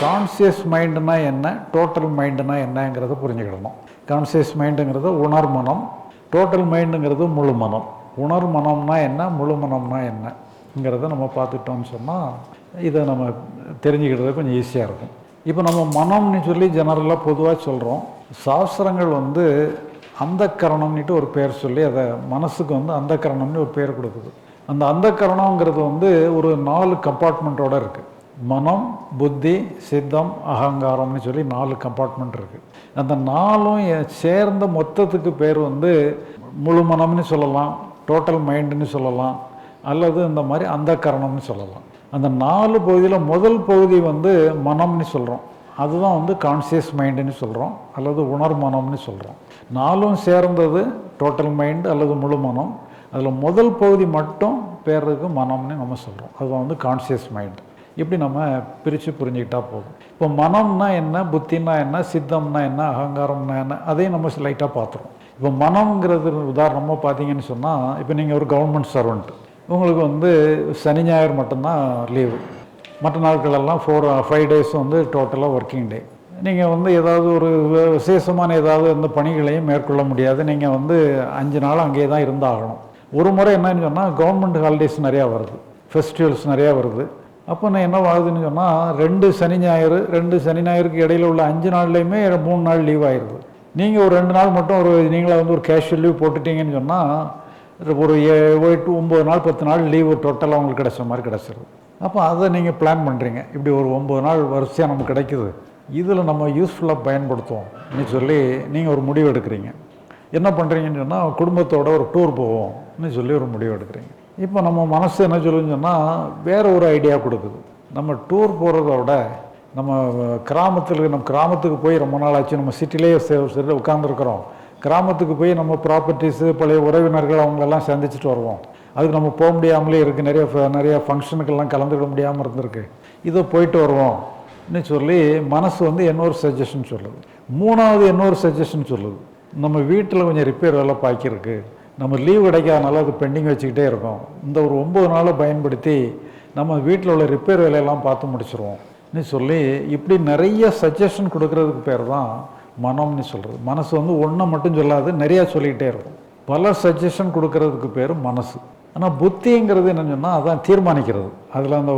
Conscious மைண்டுனா என்ன? Total மைண்டுனா என்னங்கிறத புரிஞ்சுக்கிடணும். Conscious மைண்டுங்கிறது உணர் மனம். டோட்டல் மைண்டுங்கிறது முழு மனம். உணர் மனம்னா என்ன? முழு மனம்னா என்னங்கிறத நம்ம பார்த்துட்டோம்னு சொன்னால் இதை நம்ம தெரிஞ்சுக்கிறது கொஞ்சம் ஈஸியாக இருக்கும். இப்போ நம்ம மனம்னு சொல்லி ஜெனரலாக பொதுவாக சொல்கிறோம் சாஸ்திரங்கள் வந்து அந்த கரணம்னுட்டு ஒரு பேர் சொல்லி அதை மனசுக்கு வந்து அந்த கரணம்னு ஒரு பேர் கொடுக்குது. அந்த அந்த கரணங்கிறது வந்து ஒரு நாலு கம்பார்ட்மெண்ட்டோடு இருக்குது மனம் புத்தி சித்தம் அகங்காரம்னு சொல்லி நாலு கம்பார்ட்மெண்ட் இருக்குது அந்த நாலும் சேர்ந்த மொத்தத்துக்கு பேர் வந்து முழு மனம்னு சொல்லலாம் டோட்டல் மைண்டுன்னு சொல்லலாம் அல்லது இந்த மாதிரி அந்த கரணம்னு சொல்லலாம். அந்த நாலு பகுதியில் முதல் பகுதி வந்து மனம்னு சொல்கிறோம் அதுதான் வந்து கான்சியஸ் மைண்டுன்னு சொல்கிறோம் அல்லது உணர் மனம்னு சொல்கிறோம் நாலும் சேர்ந்தது டோட்டல் மைண்டு அல்லது முழு மனம். அதில் முதல் பகுதி மட்டும் பேருக்கு மனம்னு நம்ம சொல்கிறோம் அதுதான் வந்து கான்சியஸ் மைண்டு இப்படி நம்ம பிரித்து புரிஞ்சுக்கிட்டா போதும்? இப்போ மனம்னா என்ன புத்தினா என்ன சித்தம்னா என்ன அகங்காரம்னா என்ன அதையும் நம்ம லைட்டாக பார்த்துருவோம். இப்போ மனம்ங்கிறது உதாரணமாக பார்த்தீங்கன்னு சொன்னால் இப்போ நீங்கள் ஒரு கவர்மெண்ட் சர்வெண்ட் உங்களுக்கு வந்து சனி ஞாயிறு மட்டும்தான் லீவு மற்ற நாட்களெல்லாம் ஃபோர் ஃபைவ் டேஸ் வந்து டோட்டலாக ஒர்க்கிங் டே நீங்கள் வந்து ஏதாவது ஒரு விசேஷமான ஏதாவது எந்த பணிகளையும் மேற்கொள்ள முடியாது. நீங்கள் வந்து அஞ்சு நாள் அங்கேயே தான் இருந்தாகணும். ஒரு முறை என்னன்னு சொன்னால் கவர்மெண்ட் ஹாலிடேஸ் நிறையா வருது. ஃபெஸ்டிவல்ஸ் நிறையா வருது. அப்போ நான் என்ன ஆகுதுன்னு சொன்னால் ரெண்டு சனி ஞாயிறு ரெண்டு சனி ஞாயிறுக்கு இடையில உள்ள அஞ்சு நாள்லையுமே மூணு நாள் லீவ் ஆயிடுது நீங்கள் ஒரு ரெண்டு நாள் மட்டும் ஒரு நீங்களாக வந்து ஒரு கேஷுவல் லீவ் போட்டுட்டீங்கன்னு சொன்னால் ஒரு ஏ- எட்டு ஒம்பது நாள் பத்து நாள் லீவு டோட்டலாக உங்களுக்கு கிடைச்ச மாதிரி கிடச்சிருது. அப்போ அதை நீங்கள் பிளான் பண்ணுறீங்க இப்படி ஒரு ஒம்பது நாள் வரிசையாக நமக்கு கிடைக்குது. இதில் நம்ம யூஸ்ஃபுல்லாக பயன்படுத்துவோம்னு சொல்லி நீங்கள் ஒரு முடிவு எடுக்கிறீங்க. என்ன பண்ணுறீங்கன்னு சொன்னால் குடும்பத்தோட ஒரு டூர் போவோம்னு சொல்லி ஒரு முடிவு எடுக்கிறீங்க. இப்போ நம்ம மனசு என்ன சொல்லுன்னு சொன்னால் வேறு ஒரு ஐடியா கொடுக்குது. நம்ம டூர் போகிறத விட நம்ம கிராமத்தில் நம்ம கிராமத்துக்கு போய் ரொம்ப நாள் ஆச்சு நம்ம சிட்டிலேயே சரி உட்காந்துருக்குறோம் கிராமத்துக்கு போய் நம்ம ப்ராப்பர்ட்டிஸு பழைய உறவினர்கள் அவங்களெல்லாம் சந்திச்சுட்டு வருவோம். அதுக்கு நம்ம போக முடியாமலே இருக்குது நிறைய ஃப- நிறைய ஃபங்க்ஷனுக்கெல்லாம் கலந்துக்கிட முடியாமல் இருந்திருக்கு. இதோ போயிட்டு வருவோம்னு சொல்லி மனசு வந்து இன்னொரு சஜஷன் சொல்லுது. மூணாவது இன்னொரு சஜஷன் சொல்லுது. நம்ம வீட்டில் கொஞ்சம் ரிப்பேர் வேலை பாக்கியிருக்கு. நம்ம லீவ் கிடைக்காதனால அது பெண்டிங் வச்சுக்கிட்டே இருக்கோம். இந்த ஒரு ஒம்பது நாளை பயன்படுத்தி நம்ம வீட்டில் உள்ள ரிப்பேர் வேலையெல்லாம் பார்த்து முடிச்சிருவோம்னு சொல்லி இப்படி நிறைய சஜஷன் கொடுக்கறதுக்கு பேர் தான் மனம்னு சொல்கிறது மனசு வந்து ஒன்றை மட்டும் சொல்லாது நிறையா சொல்லிக்கிட்டே இருக்கும். பல சஜஷன் கொடுக்கறதுக்கு பேர் மனசு. ஆனால் புத்திங்கிறது என்னன்னு சொன்னால் அதான் தீர்மானிக்கிறது. அதில் அந்த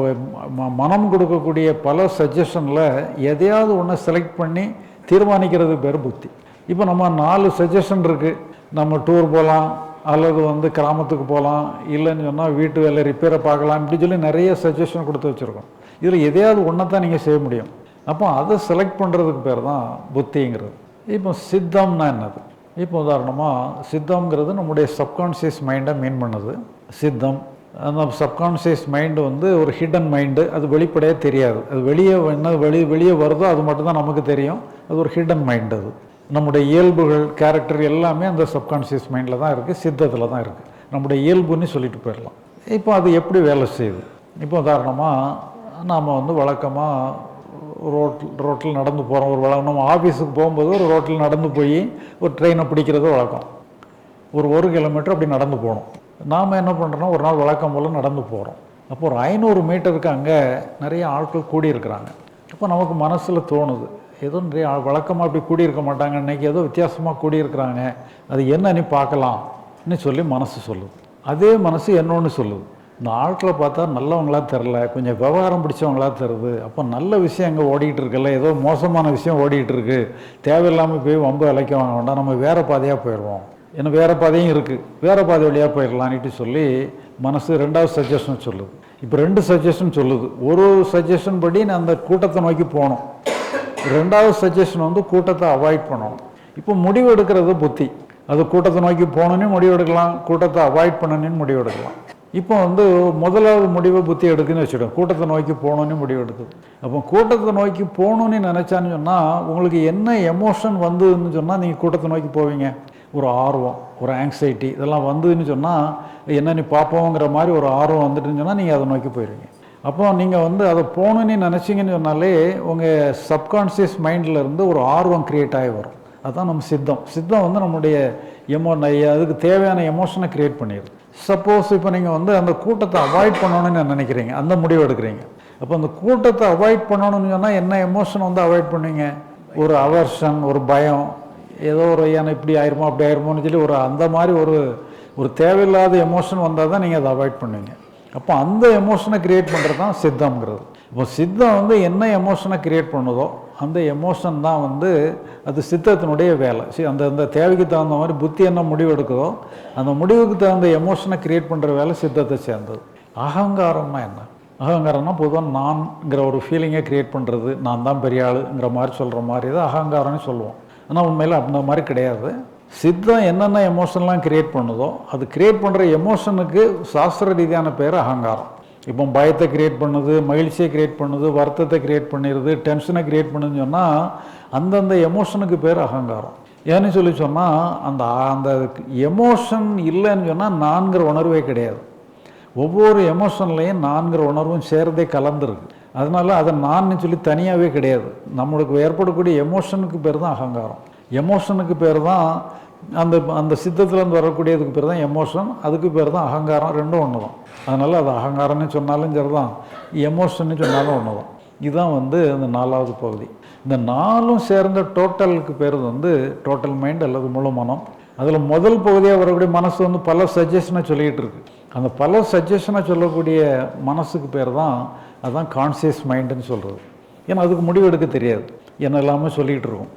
ம- மனம் கொடுக்கக்கூடிய பல சஜஷனில் எதையாவது ஒன்று செலக்ட் பண்ணி தீர்மானிக்கிறதுக்கு பேர் புத்தி. இப்போ நம்ம நாலு சஜஷன் இருக்குது நம்ம டூர் போகலாம் அல்லது வந்து கிராமத்துக்கு போகலாம் இல்லைன்னு சொன்னால் வீட்டு வேலை ரிப்பேரை பார்க்கலாம் இப்படி சொல்லி நிறைய சஜஷன் கொடுத்து வச்சுருக்கோம். இதில் எதையாவது ஒன்றை தான் நீங்கள் செய்ய முடியும். அப்போ அதை செலக்ட் பண்ணுறதுக்கு பேர் தான் புத்திங்கிறது. இப்போ சித்தம்னா என்னது? இப்போ உதாரணமாக சித்தம்ங்கிறது நம்முடைய சப்கான்சியஸ் மைண்டை மீன் பண்ணுது. சித்தம் அந்த சப்கான்சியஸ் மைண்டு வந்து ஒரு ஹிடன் மைண்டு அது வெளிப்படையாக தெரியாது. அது வெளியே என்ன வெளி வெளியே வருதோ அது மட்டும்தான் நமக்கு தெரியும். அது ஒரு ஹிடன் மைண்ட் அது. நம்முடைய இயல்புகள் கேரக்டர் எல்லாமே அந்த சப்கான்ஷியஸ் மைண்டில் தான் இருக்குது சித்தத்தில் தான் இருக்குது நம்முடைய இயல்புன்னு சொல்லிட்டு போயிடலாம். இப்போ அது எப்படி வேலை செய்யுது? இப்போ உதாரணமாக நாம் வந்து வழக்கமாக ரோட் ரோட்டில் நடந்து போகிறோம் ஒரு வழக்கம் நம்ம ஆஃபீஸுக்கு போகும்போது ஒரு ரோட்டில் நடந்து போய் ஒரு ட்ரெயினை பிடிக்கிறது வழக்கம். ஒரு ஒரு கிலோமீட்டர் அப்படி நடந்து போகணும். நாம் என்ன பண்ணுறோம் ஒரு நாள் வழக்கம் போல் நடந்து போகிறோம் அப்போ ஒரு ஐநூறு மீட்டருக்கு அங்கே நிறைய ஆட்கள் கூடியிருக்கிறாங்க. அப்போ நமக்கு மனசில் தோணுது எதுவும் வழக்கமாக அப்படி கூடியிருக்க மாட்டாங்க. இன்றைக்கி ஏதோ வித்தியாசமாக கூடியிருக்கிறாங்க. அது என்னன்னு பார்க்கலாம்னு சொல்லி மனசு சொல்லுது. அதே மனசு என்னொன்று சொல்லுது. இந்த ஆட்களை பார்த்தா நல்லவங்களா தெரில. கொஞ்சம் விவகாரம் பிடிச்சவங்களா தருது. அப்போ நல்ல விஷயம் அங்கே ஓடிக்கிட்டு இருக்குல்ல? ஏதோ மோசமான விஷயம் ஓடிக்கிட்டு இருக்கு. தேவையில்லாமல் போய் வம்பு இலைக்க வாங்க வேண்டாம். நம்ம வேறு பாதையாக போயிடுவோம். ஏன்னா வேறு பாதையும் இருக்குது வேறு பாதை வழியாக போயிடலான்ட்டு சொல்லி மனசு ரெண்டாவது சஜஷன் சொல்லுது. இப்போ ரெண்டு சஜஷன் சொல்லுது. ஒரு சஜஷன் படி நான் அந்த கூட்டத்தை நோக்கி போகணும். ரெண்டாவது சஜஷன் வந்து கூட்டத்தை அவாய்ட் பண்ணணும். இப்போ முடிவு எடுக்கிறது புத்தி. அது கூட்டத்தை நோக்கி போகணுன்னு முடிவு எடுக்கலாம் கூட்டத்தை அவாய்ட் பண்ணணும்னு முடிவு எடுக்கலாம் இப்போ வந்து முதலாவது முடிவை புத்தி எடுக்குன்னு வச்சுடும் கூட்டத்தை நோக்கி போகணுன்னு முடிவு எடுக்குது அப்போ கூட்டத்தை நோக்கி போகணுன்னு நினச்சான்னு சொன்னால் உங்களுக்கு என்ன எமோஷன் வந்ததுன்னு சொன்னால் நீங்கள் கூட்டத்தை நோக்கி போவீங்க. ஒரு ஆர்வம் ஒரு ஆங்ஸைட்டி இதெல்லாம் வந்ததுன்னு சொன்னால் என்ன நீ பார்ப்போங்கிற மாதிரி ஒரு ஆர்வம் வந்துட்டுன்னு சொன்னால் நீங்கள் அதை நோக்கி போயிடுவீங்க அப்போ நீங்கள் வந்து அதை போகணுன்னு நினச்சிங்கன்னு சொன்னாலே உங்கள் சப்கான்ஷியஸ் மைண்டில் இருந்து ஒரு ஆர்வம் க்ரியேட் ஆகி வரும். அதுதான் நம்ம சித்தம். சித்தம் வந்து நம்முடைய எமோ அதுக்கு தேவையான எமோஷனை க்ரியேட் பண்ணிடுது சப்போஸ் இப்போ நீங்கள் வந்து அந்த கூட்டத்தை அவாய்ட் பண்ணணும்னு நினைக்கிறீங்க. அந்த முடிவு எடுக்கிறீங்க. அப்போ அந்த கூட்டத்தை அவாய்ட் பண்ணணும்னு சொன்னால் என்ன எமோஷன் வந்து அவாய்ட் பண்ணுவீங்க? ஒரு அவர்ஷன் ஒரு பயம். ஏதோ ஒரு ஏன்னா இப்படி ஆயிருமோ அப்படி ஆயிருமோன்னு சொல்லி ஒரு அந்த மாதிரி ஒரு ஒரு தேவையில்லாத எமோஷன் வந்தால் தான் நீங்கள் அதை அவாய்ட் பண்ணுவீங்க. அப்போ அந்த எமோஷனை கிரியேட் பண்ணுறது தான் சித்தம்ங்கிறது. இப்போ சித்தம் வந்து என்ன எமோஷனை கிரியேட் பண்ணுதோ அந்த எமோஷன் தான் வந்து அது சித்தத்தினுடைய வேலை. சரி அந்த அந்த தேவைக்கு தகுந்த மாதிரி புத்தி என்ன முடிவு எடுக்குதோ அந்த முடிவுக்கு தகுந்த எமோஷனை கிரியேட் பண்ணுற வேலை சித்தத்தை சேர்ந்தது. அகங்காரம்னா என்ன? அகங்காரம்னா பொதுவாக நான்ங்கிற ஒரு ஃபீலிங்கை கிரியேட் பண்ணுறது நான் தான் பெரிய ஆளுங்கிற மாதிரி சொல்கிற மாதிரி தான் அகங்காரம்னு சொல்லுவோம். ஆனால் உண்மையில் அந்த மாதிரி கிடையாது. சித்தம் என்னென்ன எமோஷன்லாம் கிரியேட் பண்ணுதோ அது கிரியேட் பண்ணுற எமோஷனுக்கு சாஸ்திர ரீதியான பேர் அகங்காரம். இப்போ பயத்தை கிரியேட் பண்ணுது மகிழ்ச்சியை கிரியேட் பண்ணுது வருத்தத்தை கிரியேட் பண்ணிடுது டென்ஷனை கிரியேட் பண்ணுதுன்னு சொன்னால் அந்தந்த எமோஷனுக்கு பேர் அகங்காரம். ஏன்னு சொல்லி சொன்னால் அந்த அந்த எமோஷன் இல்லைன்னு சொன்னால் நான்கிற உணர்வே கிடையாது. ஒவ்வொரு எமோஷன்லையும் நான்கிற உணர்வும் சேர்ந்தே கலந்துருக்கு. அதனால அதை நான் சொல்லி தனியாகவே கிடையாது. நம்மளுக்கு ஏற்படக்கூடிய எமோஷனுக்கு பேர் தான் அகங்காரம். எமோஷனுக்கு பேர் தான் அந்த அந்த சித்தத்துலேருந்து வரக்கூடியதுக்கு பேர் தான் எமோஷன் அதுக்கு பேர் தான் அகங்காரம் ரெண்டும் ஒன்று தான் அதனால் அது அகங்காரம்னு சொன்னாலும் சரி தான் எமோஷன்னு சொன்னாலும் ஒன்று தான் இதுதான் வந்து அந்த நாலாவது பகுதி. இந்த நாலும் சேர்ந்த டோட்டலுக்கு பேர் வந்து டோட்டல் மைண்ட் அல்லது முழு மனம். அதில் முதல் பகுதியாக வரக்கூடிய மனசு வந்து பல சஜஷனை சொல்லிக்கிட்டு இருக்கு. அந்த பல சஜஷனை சொல்லக்கூடிய மனசுக்கு பேர் தான் அதுதான் கான்சியஸ் மைண்டுன்னு சொல்கிறது ஏன்னா அதுக்கு முடிவு எடுக்க தெரியாது. என்ன எல்லாமே சொல்லிகிட்டு இருக்கும்.